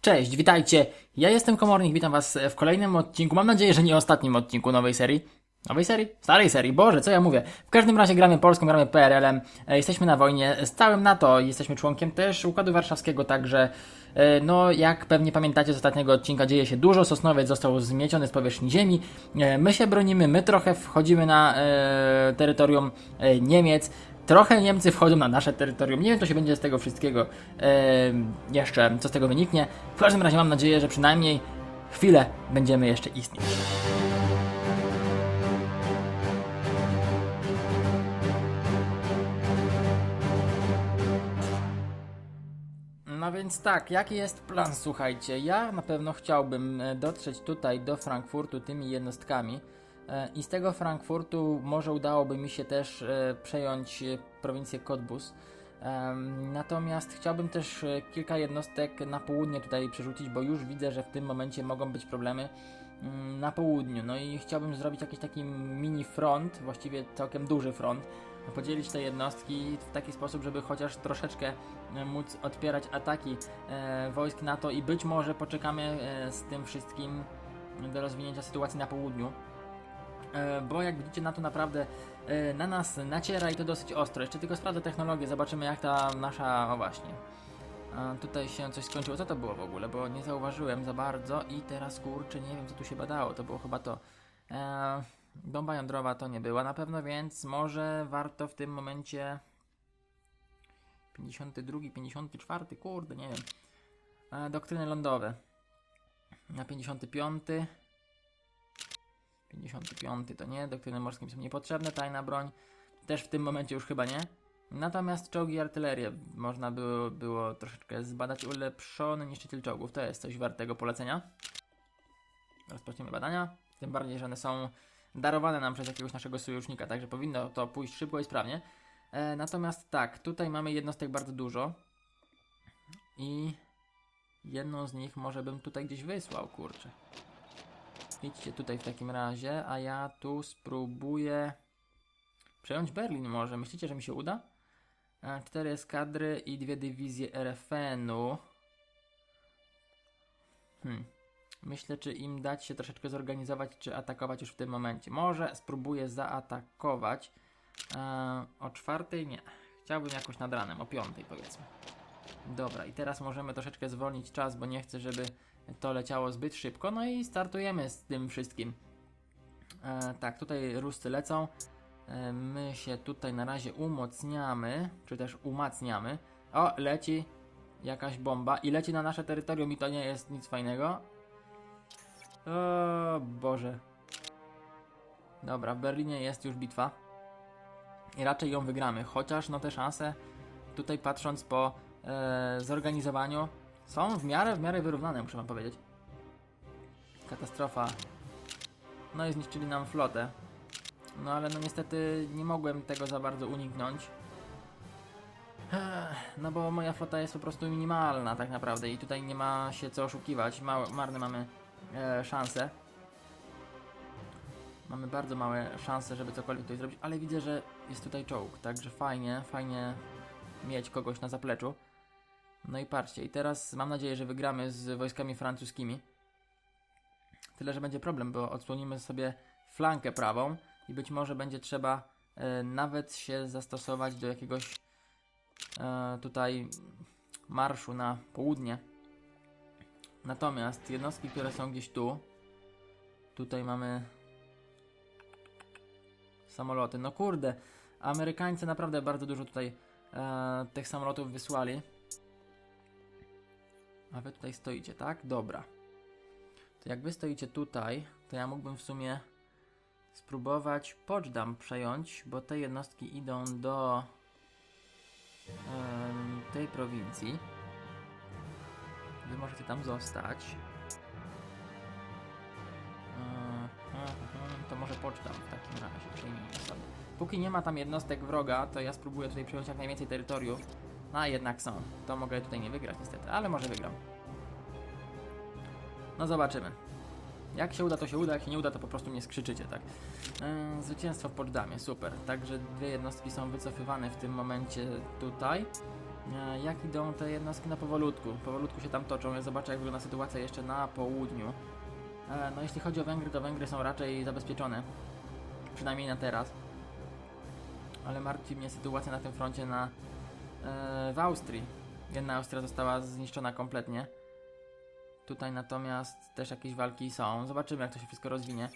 Cześć, witajcie. Ja jestem Komornik, witam was w kolejnym odcinku. Mam nadzieję, że nie ostatnim odcinku nowej serii. Nowej serii? Starej serii, Boże, co ja mówię? W każdym razie gramy Polską, gramy PRL-em. E, Jesteśmy na wojnie z całym NATO, jesteśmy członkiem też Układu Warszawskiego, także e, no jak pewnie pamiętacie z ostatniego odcinka dzieje się dużo. Sosnowiec został zmieciony z powierzchni ziemi. E, My się bronimy, my trochę wchodzimy na terytorium Niemiec. Trochę Niemcy wchodzą na nasze terytorium. Nie wiem, co się będzie z tego wszystkiego jeszcze, co z tego wyniknie. W każdym razie mam nadzieję, że przynajmniej chwilę będziemy jeszcze istnieć. No więc tak, jaki jest plan? Słuchajcie, ja na pewno chciałbym e, dotrzeć tutaj do Frankfurtu tymi jednostkami i z tego Frankfurtu może udałoby mi się też e, przejąć e, prowincję Cottbus. Natomiast chciałbym też e, kilka jednostek na południe tutaj przerzucić, bo już widzę, że w tym momencie mogą być problemy mm, na południu. No i chciałbym zrobić jakiś taki mini front, właściwie całkiem duży front, podzielić te jednostki w taki sposób, żeby chociaż troszeczkę e, móc odpierać ataki e, wojsk NATO i być może poczekamy e, z tym wszystkim do rozwinięcia sytuacji na południu. E, bo jak widzicie, NATO naprawdę e, na nas naciera i to dosyć ostro. Jeszcze tylko sprawdzę technologię, zobaczymy jak ta nasza. O właśnie. Tutaj się coś skończyło. Co to było w ogóle? Bo nie zauważyłem za bardzo i teraz kurczę, nie wiem co tu się badało. To było chyba to. E, bomba jądrowa to nie była na pewno, więc może warto w tym momencie. 52, 54, kurde, nie wiem. E, doktryny lądowe. Na 55. 55 to nie, doktryny morskie są niepotrzebne, tajna broń też w tym momencie już chyba nie. Natomiast czołgi i artylerię można było, było troszeczkę zbadać. Ulepszony niszczyciel czołgów to jest coś wartego polecenia. Rozpoczniemy badania. Tym bardziej, że one są darowane nam przez jakiegoś naszego sojusznika, także powinno to pójść szybko i sprawnie. E, natomiast tak, tutaj mamy jednostek bardzo dużo. I jedną z nich może bym tutaj gdzieś wysłał, kurczę. Idźcie tutaj w takim razie, a ja tu spróbuję przejąć Berlin może. Myślicie, że mi się uda? E, Cztery eskadry i dwie dywizje RFN-u. Hmm. Myślę, czy im dać się troszeczkę zorganizować, czy atakować już w tym momencie. Może spróbuję zaatakować. E, o czwartej nie. Chciałbym jakoś nad ranem, o piątej powiedzmy. Dobra, i teraz możemy troszeczkę zwolnić czas, bo nie chcę, żeby to leciało zbyt szybko. No i startujemy z tym wszystkim. E, tak, tutaj Ruscy lecą. E, my się tutaj na razie umocniamy, czy też umacniamy. O, leci jakaś bomba i leci na nasze terytorium i to nie jest nic fajnego. O Boże. Dobra, w Berlinie jest już bitwa. I raczej ją wygramy, chociaż no te szanse tutaj patrząc po e, zorganizowaniu są w miarę, w miarę wyrównane, muszę wam powiedzieć. Katastrofa. No i zniszczyli nam flotę. No ale no niestety nie mogłem tego za bardzo uniknąć. No bo moja flota jest po prostu minimalna tak naprawdę i tutaj nie ma się co oszukiwać. Małe, marne mamy e, szanse. Mamy bardzo małe szanse, żeby cokolwiek tutaj zrobić, ale widzę, że jest tutaj czołg, także fajnie, fajnie mieć kogoś na zapleczu. No i patrzcie, i teraz mam nadzieję, że wygramy z wojskami francuskimi. Tyle, że będzie problem, bo odsłonimy sobie flankę prawą i być może będzie trzeba e, nawet się zastosować do jakiegoś e, tutaj marszu na południe. Natomiast jednostki, które są gdzieś tu, tutaj mamy samoloty. No kurde, Amerykańcy naprawdę bardzo dużo tutaj e, tych samolotów wysłali. A wy tutaj stoicie, tak? Dobra. To jak wy stoicie tutaj, to ja mógłbym w sumie spróbować Poczdam przejąć, bo te jednostki idą do em, tej prowincji. Wy możecie tam zostać. E, e, e, To może Poczdam w takim razie przejmijmy sobie. Póki nie ma tam jednostek wroga, to ja spróbuję tutaj przejąć jak najwięcej terytoriów. No, A jednak są. To mogę tutaj nie wygrać niestety, ale może wygram. No zobaczymy. Jak się uda, to się uda, jak się nie uda, to po prostu mnie skrzyczycie, tak? Yy, zwycięstwo w Poczdamie, super. Także dwie jednostki są wycofywane w tym momencie tutaj. E, Jak idą te jednostki? No powolutku. Powolutku się tam toczą. Ja zobaczę, jak wygląda sytuacja jeszcze na południu. E, No jeśli chodzi o Węgry, to Węgry są raczej zabezpieczone. Przynajmniej na teraz. Ale martwi mnie sytuacja na tym froncie na, w Austrii. Jedna Austria została zniszczona kompletnie. Tutaj natomiast też jakieś walki są. Zobaczymy, jak to się wszystko rozwinie.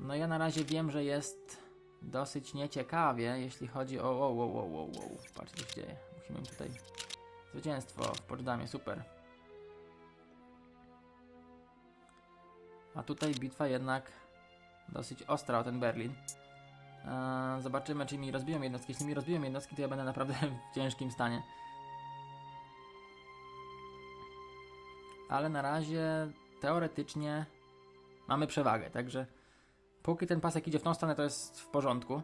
No ja na razie wiem, że jest dosyć nieciekawie, jeśli chodzi o... Wow, wow, wow, wow, wow. Patrz, co się dzieje. Musimy tutaj... Zwycięstwo w Poczdamie, super. A tutaj bitwa jednak dosyć ostra o ten Berlin. Zobaczymy, czy mi rozbiją jednostki. Jeśli mi rozbiją jednostki, to ja będę naprawdę w ciężkim stanie. Ale na razie teoretycznie mamy przewagę, także póki ten pasek idzie w tą stronę, to jest w porządku.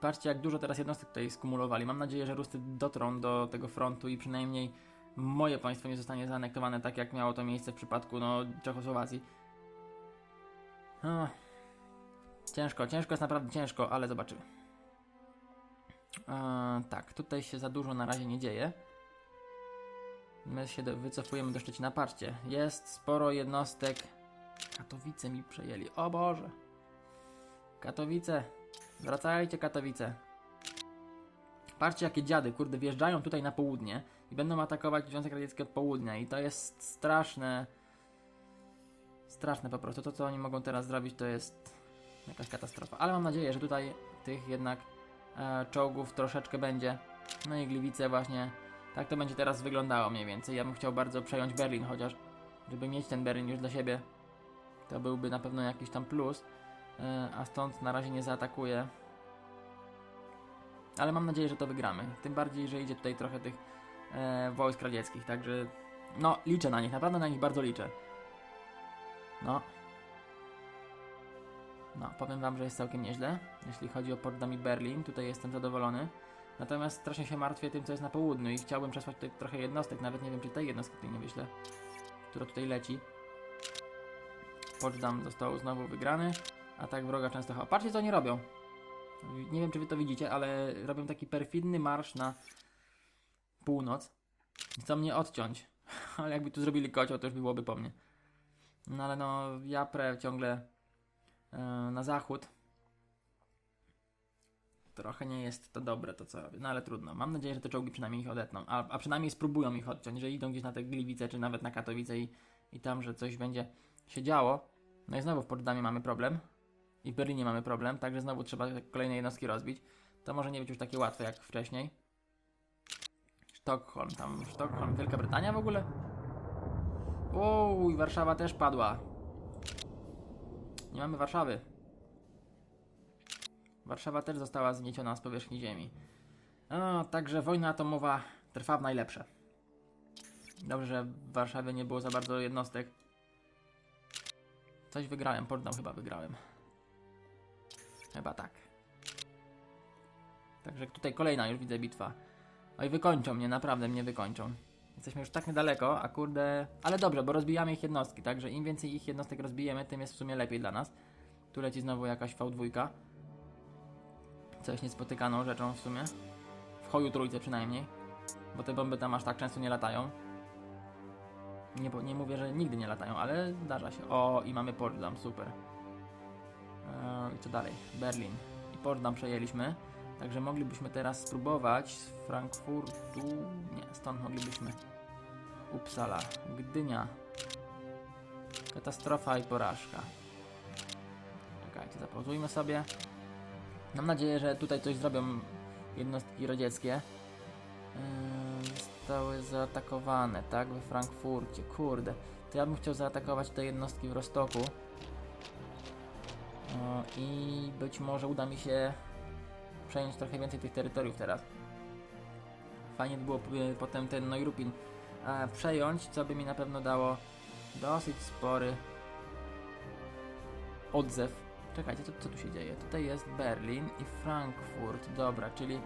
Patrzcie, jak dużo teraz jednostek tutaj skumulowali. Mam nadzieję, że Rusty dotrą do tego frontu i przynajmniej moje państwo nie zostanie zaanektowane tak, jak miało to miejsce w przypadku no, Czechosłowacji. Ciężko, ciężko jest naprawdę ciężko, ale zobaczymy. E, tak, tutaj się za dużo na razie nie dzieje. My się do, wycofujemy do Szczecina. Patrzcie, jest sporo jednostek. Katowice mi przejęli. O Boże. Katowice. Wracajcie, Katowice. Patrzcie, jakie dziady, kurde, wjeżdżają tutaj na południe i będą atakować Związek Radziecki od południa. I to jest straszne. Straszne po prostu. To, co oni mogą teraz zrobić, to jest jakaś katastrofa. Ale mam nadzieję, że tutaj tych jednak e, czołgów troszeczkę będzie. No i Gliwice właśnie. Tak to będzie teraz wyglądało mniej więcej. Ja bym chciał bardzo przejąć Berlin, chociaż żeby mieć ten Berlin już dla siebie, to byłby na pewno jakiś tam plus. E, a stąd na razie nie zaatakuję. Ale mam nadzieję, że to wygramy. Tym bardziej, że idzie tutaj trochę tych e, wojsk radzieckich, także no liczę na nich, naprawdę na nich bardzo liczę. No. No, powiem wam, że jest całkiem nieźle, jeśli chodzi o Port Berlin. Tutaj jestem zadowolony. Natomiast strasznie się martwię tym, co jest na południu i chciałbym przesłać tutaj trochę jednostek. Nawet nie wiem, czy tej jednostki tutaj nie wyślę, która tutaj leci. Poczdam został znowu wygrany. Atak wroga Częstochowa. Patrzcie, co oni robią. Nie wiem, czy wy to widzicie, ale robią taki perfidny marsz na północ. Chcą mnie odciąć. Ale jakby tu zrobili kocioł, to już byłoby po mnie. No ale no, ja pre ciągle na zachód. Trochę nie jest to dobre to, co robię. No ale trudno. Mam nadzieję, że te czołgi przynajmniej ich odetną. A, a przynajmniej spróbują ich odciąć, że idą gdzieś na te Gliwice, czy nawet na Katowice i, i tam, że coś będzie się działo. No i znowu w Poczdamie mamy problem. I w Berlinie mamy problem, także znowu trzeba kolejne jednostki rozbić. To może nie być już takie łatwe jak wcześniej. Sztokholm, tam Sztokholm, Wielka Brytania w ogóle? Uuu, Warszawa też padła. Nie mamy Warszawy. Warszawa też została zniesiona z powierzchni ziemi. No, także wojna atomowa trwa w najlepsze. Dobrze, że w Warszawie nie było za bardzo jednostek. Coś wygrałem, Potsdam chyba wygrałem. Chyba tak. Także tutaj kolejna już widzę bitwa. Oj, wykończą mnie, naprawdę mnie wykończą. Jesteśmy już tak niedaleko, a kurde... Ale dobrze, bo rozbijamy ich jednostki, także im więcej ich jednostek rozbijemy, tym jest w sumie lepiej dla nas. Tu leci znowu jakaś V2. Coś niespotykaną rzeczą w sumie. W hoju trójce przynajmniej. Bo te bomby tam aż tak często nie latają. Nie, nie mówię, że nigdy nie latają, ale zdarza się. O, i mamy Potsdam, super. Eee, I co dalej? Berlin. I Potsdam przejęliśmy. Także moglibyśmy teraz spróbować z Frankfurtu. Nie, stąd moglibyśmy. Uppsala, Gdynia. Katastrofa i porażka. Czekajcie, zapauzujmy sobie. Mam nadzieję, że tutaj coś zrobią jednostki radzieckie. Yy, zostały zaatakowane, tak? We Frankfurcie. Kurde. To ja bym chciał zaatakować te jednostki w Rostoku. O, I być może uda mi się przejąć trochę więcej tych terytoriów teraz. Fajnie by było potem ten Neurupin e, przejąć, co by mi na pewno dało dosyć spory odzew. Czekajcie, co, co tu się dzieje? Tutaj jest Berlin i Frankfurt. Dobra, czyli e,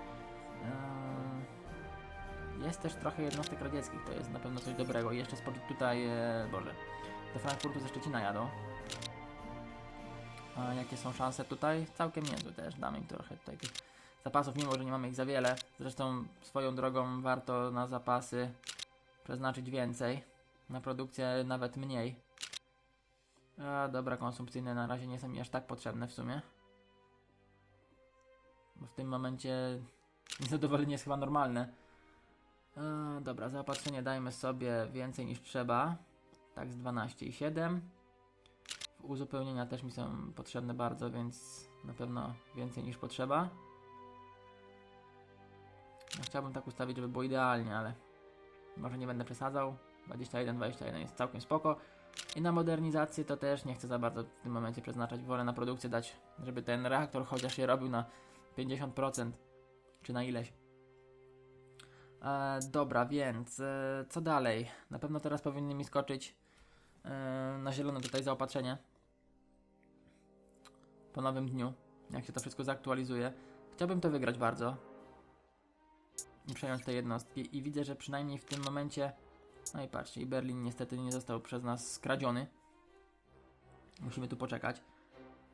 jest też trochę jednostek radzieckich, to jest na pewno coś dobrego. I jeszcze spod tutaj, e, Boże, do Frankfurtu ze Szczecina jadą. A jakie są szanse tutaj? Całkiem niezłe też, damy im trochę tutaj tych zapasów, mimo że nie mamy ich za wiele. Zresztą swoją drogą warto na zapasy przeznaczyć więcej. Na produkcję nawet mniej. A, dobra, konsumpcyjne na razie nie są mi aż tak potrzebne w sumie. Bo w tym momencie niezadowolenie jest chyba normalne. E, dobra, zaopatrzenie dajmy sobie więcej niż trzeba. Tak z 12,7. W Uzupełnienia też mi są potrzebne bardzo, więc na pewno więcej niż potrzeba. Chciałbym tak ustawić, żeby było idealnie, ale może nie będę przesadzał. 21, 21 jest całkiem spoko. I na modernizację to też nie chcę za bardzo w tym momencie przeznaczać. Wolę na produkcję dać, żeby ten reaktor chociaż je robił na 50% czy na ileś. E, dobra, więc e, co dalej? Na pewno teraz powinny mi skoczyć e, na zielono tutaj zaopatrzenie. Po nowym dniu, jak się to wszystko zaktualizuje. Chciałbym to wygrać bardzo. Przejąć te jednostki. I widzę, że przynajmniej w tym momencie. No i patrzcie, i Berlin niestety nie został przez nas skradziony. Musimy tu poczekać.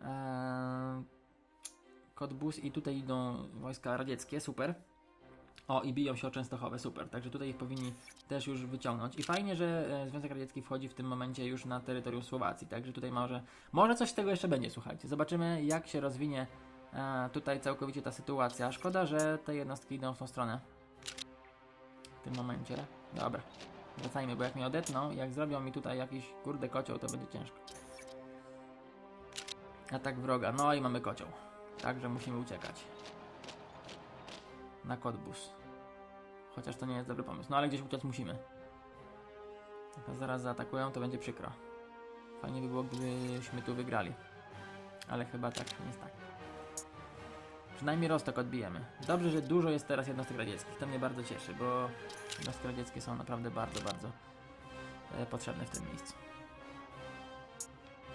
Eee, Kotbus i tutaj idą wojska radzieckie, super. O, i biją się o Częstochowę, super. Także tutaj ich powinni też już wyciągnąć. I fajnie, że e, Związek Radziecki wchodzi w tym momencie już na terytorium Słowacji. Także tutaj może, może coś z tego jeszcze będzie, słuchajcie. Zobaczymy, jak się rozwinie e, tutaj całkowicie ta sytuacja. Szkoda, że te jednostki idą w tą stronę. Tym momencie. Dobra. Wracajmy, bo jak mnie odetną, jak zrobią mi tutaj jakiś kurde kocioł, to będzie ciężko. Atak wroga. No i mamy kocioł. Także musimy uciekać. Na Kotbus. Chociaż to nie jest dobry pomysł. No ale gdzieś uciec musimy. Jak zaraz zaatakują, to będzie przykro. Fajnie by było, gdybyśmy tu wygrali. Ale chyba tak nie jest tak. Przynajmniej Rostok odbijemy. Dobrze, że dużo jest teraz jednostek radzieckich. To mnie bardzo cieszy, bo jednostki radzieckie są naprawdę bardzo, bardzo e, potrzebne w tym miejscu.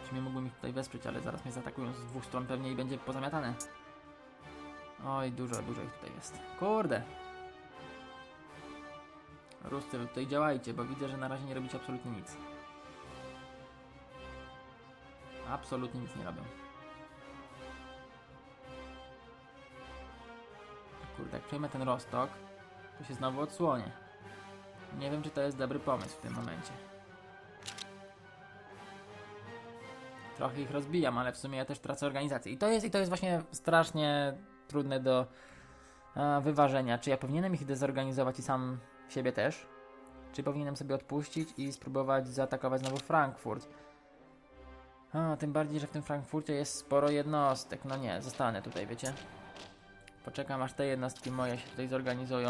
W sumie mógłbym ich tutaj wesprzeć, ale zaraz mnie zaatakują z dwóch stron pewnie i będzie pozamiatane. Oj, dużo, dużo ich tutaj jest. Kurde! Ruscy, wy tutaj działajcie, bo widzę, że na razie nie robicie absolutnie nic. Absolutnie nic nie robią. Kurde, jak przejmę ten Rostok, to się znowu odsłonię. Nie wiem, czy to jest dobry pomysł w tym momencie. Trochę ich rozbijam, ale w sumie ja też tracę organizację. I to jest, i to jest właśnie strasznie trudne do e, wyważenia. Czy ja powinienem ich dezorganizować i sam siebie też? Czy powinienem sobie odpuścić i spróbować zaatakować znowu Frankfurt? A, tym bardziej, że w tym Frankfurcie jest sporo jednostek. No nie, zostanę tutaj, wiecie? Poczekam aż te jednostki moje się tutaj zorganizują.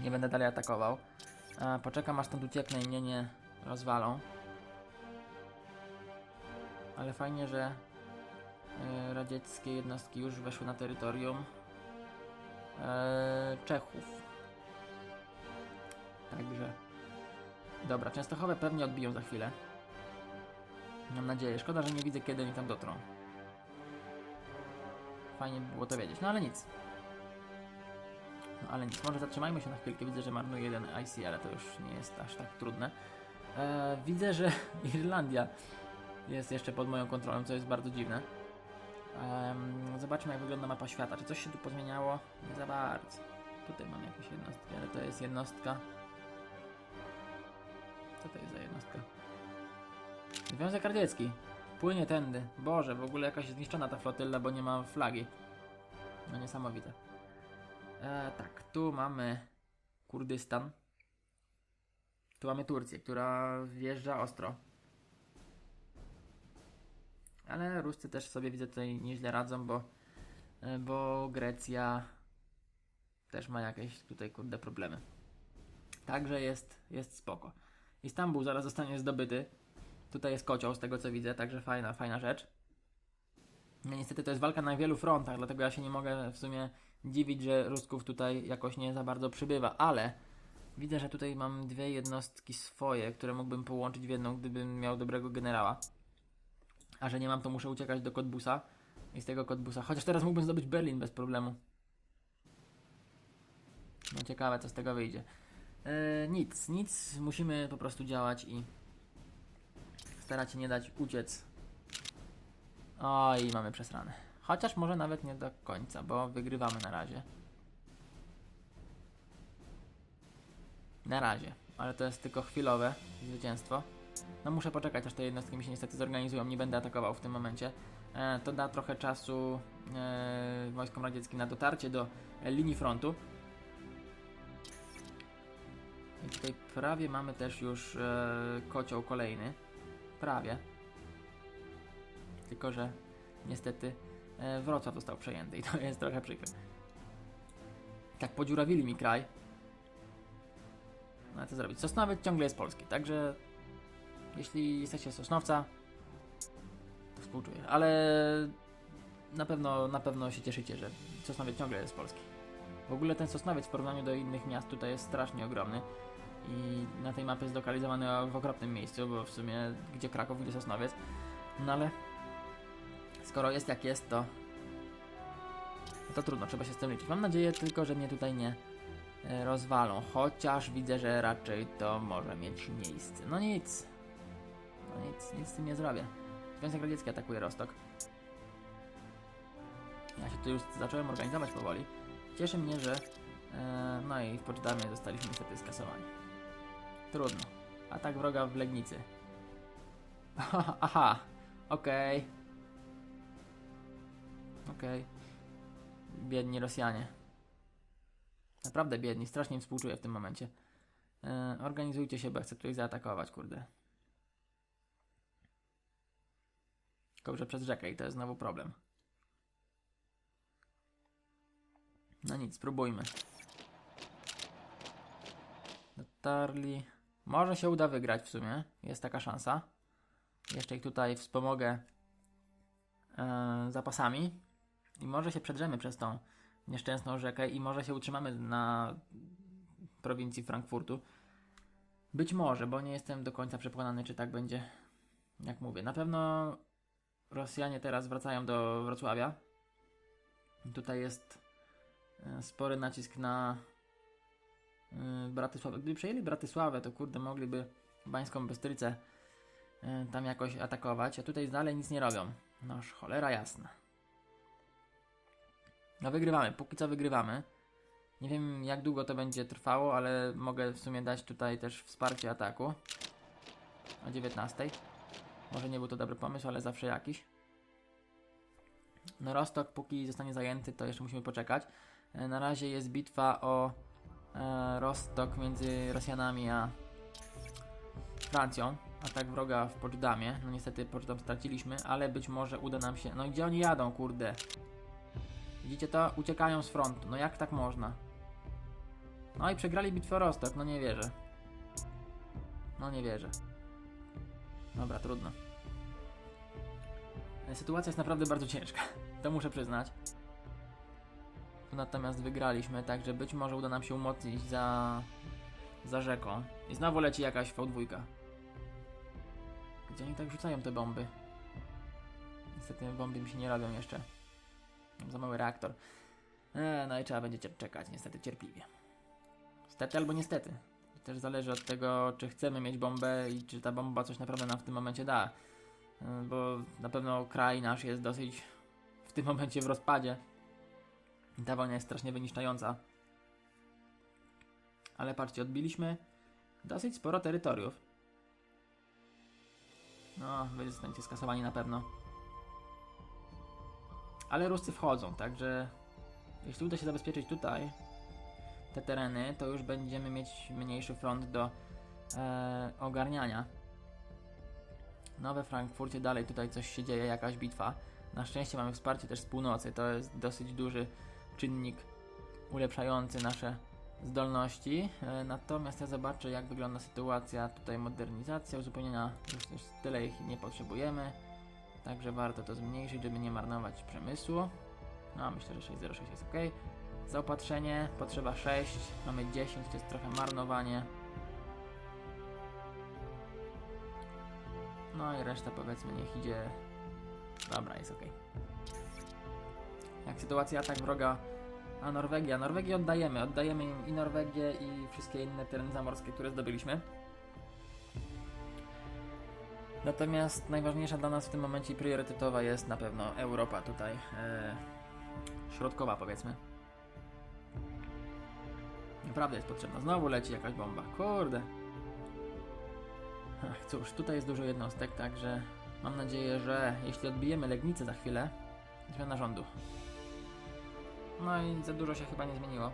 Nie będę dalej atakował. Poczekam aż stąd ucieknę i mnie nie rozwalą. Ale fajnie, że e, radzieckie jednostki już weszły na terytorium e, Czechów. Także. Dobra, Częstochowę pewnie odbiją za chwilę. Mam nadzieję. Szkoda, że nie widzę kiedy oni tam dotrą. Fajnie by było to wiedzieć, no ale nic. No ale nic, może zatrzymajmy się na chwilkę. Widzę, że marnuje jeden IC, ale to już nie jest aż tak trudne. E, widzę, że Irlandia jest jeszcze pod moją kontrolą, co jest bardzo dziwne. Em, zobaczmy, jak wygląda mapa świata. Czy coś się tu pozmieniało? Nie za bardzo. Tutaj mam jakieś jednostki, ale to jest jednostka. Co to jest za jednostka? Związek Radziecki. Płynie tędy. Boże, w ogóle jakaś zniszczona ta flotylla, bo nie ma flagi. No niesamowite. E, tak, tu mamy Kurdystan. Tu mamy Turcję, która wjeżdża ostro. Ale Ruscy też sobie widzę tutaj nieźle radzą, bo, e, bo Grecja też ma jakieś tutaj kurde problemy. Także jest, jest spoko. Istanbul zaraz zostanie zdobyty. Tutaj jest kocioł z tego co widzę, także fajna, fajna rzecz. No niestety to jest walka na wielu frontach, dlatego ja się nie mogę w sumie dziwić, że Rusków tutaj jakoś nie za bardzo przybywa, ale widzę, że tutaj mam dwie jednostki swoje, które mógłbym połączyć w jedną, gdybym miał dobrego generała. A że nie mam, to muszę uciekać do Kotbusa i z tego Kotbusa, chociaż teraz mógłbym zdobyć Berlin bez problemu. No ciekawe, co z tego wyjdzie. E, nic, nic, musimy po prostu działać i starać się nie dać uciec. Oj, mamy przesrane. Chociaż może nawet nie do końca, bo wygrywamy na razie. Na razie, ale to jest tylko chwilowe zwycięstwo. No muszę poczekać, aż te jednostki mi się niestety zorganizują, nie będę atakował w tym momencie. E, to da trochę czasu e, wojskom radzieckim na dotarcie do e, linii frontu. I tutaj prawie mamy też już e, kocioł kolejny. Prawie. Tylko, że niestety e, Wrocław został przejęty i to jest trochę przykre. Tak podziurawili mi kraj. No ale co zrobić? Sosnowiec ciągle jest polski, także jeśli jesteście Sosnowca, to współczuję, ale na pewno, na pewno się cieszycie, że Sosnowiec ciągle jest polski. W ogóle ten Sosnowiec w porównaniu do innych miast tutaj jest strasznie ogromny i na tej mapie jest zlokalizowany w okropnym miejscu, bo w sumie gdzie Kraków, gdzie Sosnowiec. No ale skoro jest jak jest, to to trudno, trzeba się z tym liczyć. Mam nadzieję tylko, że mnie tutaj nie e, rozwalą, chociaż widzę, że raczej to może mieć miejsce. No nic. No nic, nic z tym nie zrobię. Związek Radziecki atakuje Rostok. Ja się tu już zacząłem organizować powoli. Cieszy mnie, że e, no i w Poczdamie zostaliśmy niestety skasowani. Trudno. Atak wroga w Legnicy. Aha, okej. Okej. Biedni Rosjanie. Naprawdę biedni, strasznie im współczuję w tym momencie. E, organizujcie się, bo chcę tu ich zaatakować, kurde. Tylko, przez rzekę i to jest znowu problem. No nic, spróbujmy. Dotarli. Może się uda wygrać w sumie. Jest taka szansa. Jeszcze ich tutaj wspomogę e, zapasami. I może się przedrzemy przez tą nieszczęsną rzekę i może się utrzymamy na prowincji Frankfurtu. Być może, bo nie jestem do końca przekonany, czy tak będzie. Jak mówię, na pewno Rosjanie teraz wracają do Wrocławia. Tutaj jest e, spory nacisk na Bratysławę. Gdyby przejęli Bratysławę, to kurde mogliby Bańską Bystrycę e, tam jakoś atakować, a tutaj dalej nic nie robią. Noż cholera jasna. No wygrywamy, póki co wygrywamy. Nie wiem jak długo to będzie trwało, ale mogę w sumie dać tutaj też wsparcie ataku. O 19. Może nie był to dobry pomysł, ale zawsze jakiś. No Rostok póki zostanie zajęty, to jeszcze musimy poczekać. E, Na razie jest bitwa o e, Rostok między Rosjanami a Francją. Atak wroga w Poczdamie. No niestety Poczdam straciliśmy, ale być może uda nam się... No gdzie oni jadą, kurde? Widzicie to? Uciekają z frontu. No jak tak można? No i przegrali bitwę o Rostok. No nie wierzę. No nie wierzę. Dobra, trudno. Sytuacja jest naprawdę bardzo ciężka. To muszę przyznać. Natomiast wygraliśmy, także być może uda nam się umocnić za, za rzeką. I znowu leci jakaś V2. Gdzie oni tak rzucają te bomby? Niestety bomby mi się nie robią jeszcze. Mam za mały reaktor. E, no i trzeba będzie czekać, niestety cierpliwie. Stety albo niestety. To też zależy od tego, czy chcemy mieć bombę i czy ta bomba coś naprawdę nam w tym momencie da. E, Bo na pewno kraj nasz jest dosyć w tym momencie w rozpadzie. Ta wojna jest strasznie wyniszczająca. Ale patrzcie, odbiliśmy dosyć sporo terytoriów. No, wy zostaniecie skasowani na pewno. Ale Ruscy wchodzą, także jeśli uda się zabezpieczyć tutaj te tereny, to już będziemy mieć mniejszy front do e, ogarniania. No we Frankfurcie dalej tutaj coś się dzieje, jakaś bitwa. Na szczęście mamy wsparcie też z północy, to jest dosyć duży czynnik ulepszający nasze zdolności. E, natomiast ja zobaczę jak wygląda sytuacja tutaj modernizacja, uzupełnienia już, już tyle ich nie potrzebujemy. Także warto to zmniejszyć, żeby nie marnować przemysłu. No, myślę, że 606 jest ok. Zaopatrzenie, potrzeba 6, mamy 10, to jest trochę marnowanie. No i reszta powiedzmy niech idzie. Dobra, jest ok. Jak sytuacja atak wroga a Norwegia? Norwegię oddajemy, oddajemy im i Norwegię i wszystkie inne tereny zamorskie, które zdobyliśmy. Natomiast najważniejsza dla nas w tym momencie priorytetowa jest na pewno Europa tutaj. E, środkowa powiedzmy. Naprawdę jest potrzebna. Znowu leci jakaś bomba. Kurde. Ach, cóż, tutaj jest dużo jednostek, także mam nadzieję, że jeśli odbijemy Legnicę za chwilę, zmiana rządu. No i za dużo się chyba nie zmieniło.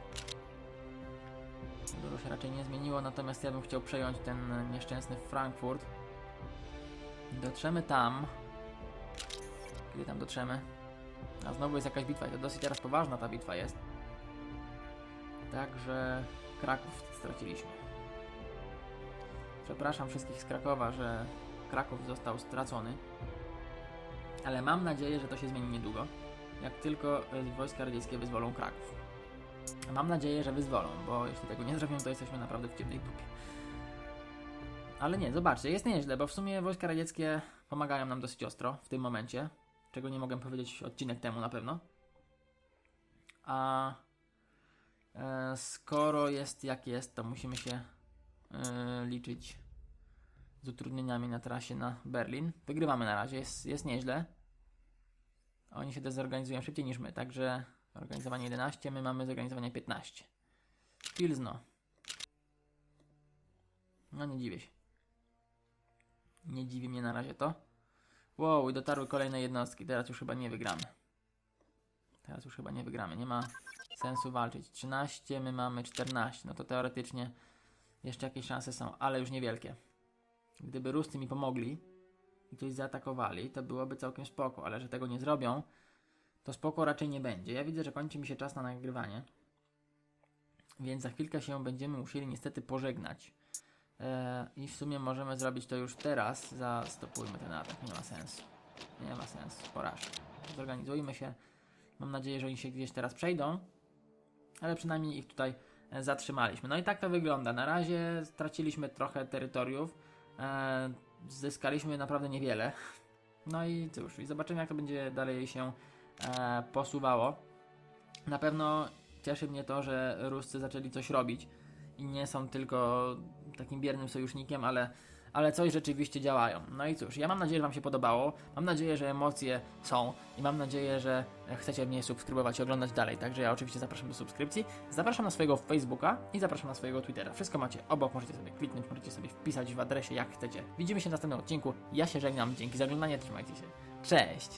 Dużo się raczej nie zmieniło, natomiast ja bym chciał przejąć ten nieszczęsny Frankfurt. Dotrzemy tam. Kiedy tam dotrzemy? A znowu jest jakaś bitwa i to dosyć teraz poważna ta bitwa jest. Także Kraków straciliśmy. Przepraszam wszystkich z Krakowa, że Kraków został stracony. Ale mam nadzieję, że to się zmieni niedługo. Jak tylko e, wojska radzieckie wyzwolą Kraków. Mam nadzieję, że wyzwolą, bo jeśli tego nie zrobią, to jesteśmy naprawdę w ciemnej dupie. Ale nie, zobaczcie, jest nieźle, bo w sumie wojska radzieckie pomagają nam dosyć ostro w tym momencie, czego nie mogłem powiedzieć odcinek temu na pewno. A e, skoro jest jak jest, to musimy się e, liczyć z utrudnieniami na trasie na Berlin. Wygrywamy na razie, jest, jest nieźle. Oni się dezorganizują szybciej niż my, także organizowanie 11, my mamy zorganizowanie 15. Pilzno. No nie dziwię się. Nie dziwi mnie na razie to. Wow, i dotarły kolejne jednostki. Teraz już chyba nie wygramy. Teraz już chyba nie wygramy. Nie ma sensu walczyć. 13, my mamy 14. No to teoretycznie jeszcze jakieś szanse są, ale już niewielkie. Gdyby Ruscy mi pomogli i coś zaatakowali, to byłoby całkiem spoko, ale że tego nie zrobią, to spoko raczej nie będzie. Ja widzę, że kończy mi się czas na nagrywanie. Więc za chwilkę się będziemy musieli niestety pożegnać. E, I w sumie możemy zrobić to już teraz. Zastopujmy ten atak. Nie ma sensu. Nie ma sensu. Porażka. Zorganizujmy się. Mam nadzieję, że oni się gdzieś teraz przejdą. Ale przynajmniej ich tutaj e, zatrzymaliśmy. No i tak to wygląda. Na razie straciliśmy trochę terytoriów. E, zyskaliśmy naprawdę niewiele. No i cóż, i zobaczymy jak to będzie dalej się e, posuwało. Na pewno cieszy mnie to, że Ruscy zaczęli coś robić i nie są tylko takim biernym sojusznikiem, ale, ale coś rzeczywiście działają. No i cóż, ja mam nadzieję, że Wam się podobało. Mam nadzieję, że emocje są i mam nadzieję, że chcecie mnie subskrybować i oglądać dalej. Także ja oczywiście zapraszam do subskrypcji. Zapraszam na swojego Facebooka i zapraszam na swojego Twittera. Wszystko macie obok, możecie sobie kliknąć, możecie sobie wpisać w adresie jak chcecie. Widzimy się w następnym odcinku. Ja się żegnam, dzięki za oglądanie, trzymajcie się. Cześć!